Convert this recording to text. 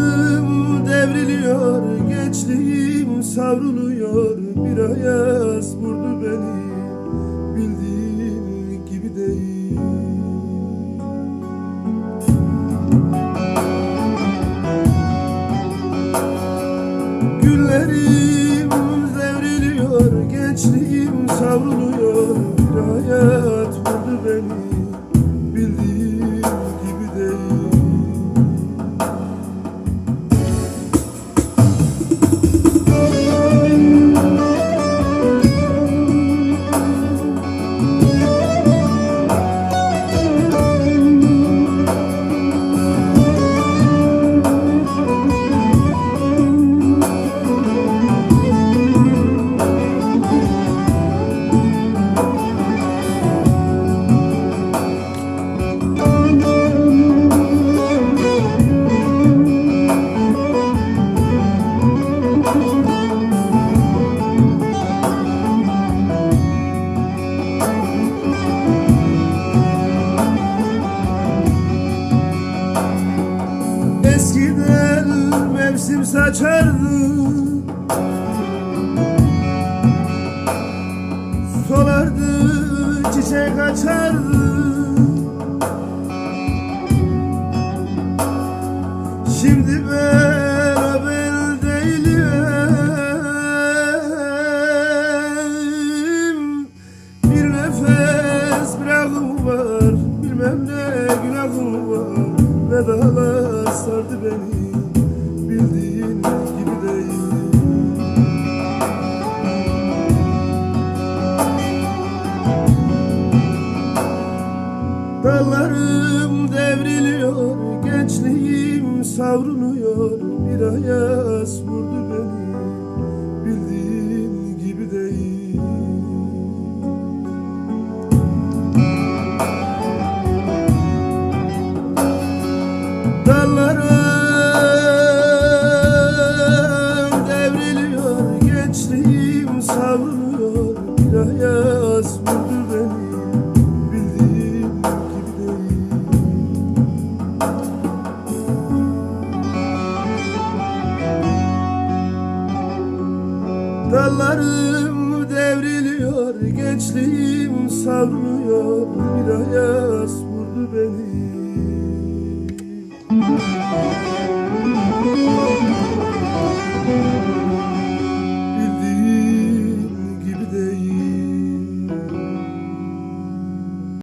Ömrüm devriliyor, gençliğim savruluyor. Bir ayaz vurdu beni bildiğin gibi değil. Günlerim devriliyor, gençliğim savruluyor. Bir hayat vurdu beni. Saçardı Solardı çiçek açardı Şimdi ben değilim. Bir nefes bırakım var Bilmem ne günahım var. Vedalar sardı beni Dallarım devriliyor, gençliğim savrunuyor Bir ayaz vurdu beni, bildiğin gibi değil. Dallarım devriliyor, gençliğim savrunuyor Bir ayaz vurdu Dallarım devriliyor, gençliğim savruluyor Bir ayaz vurdu beni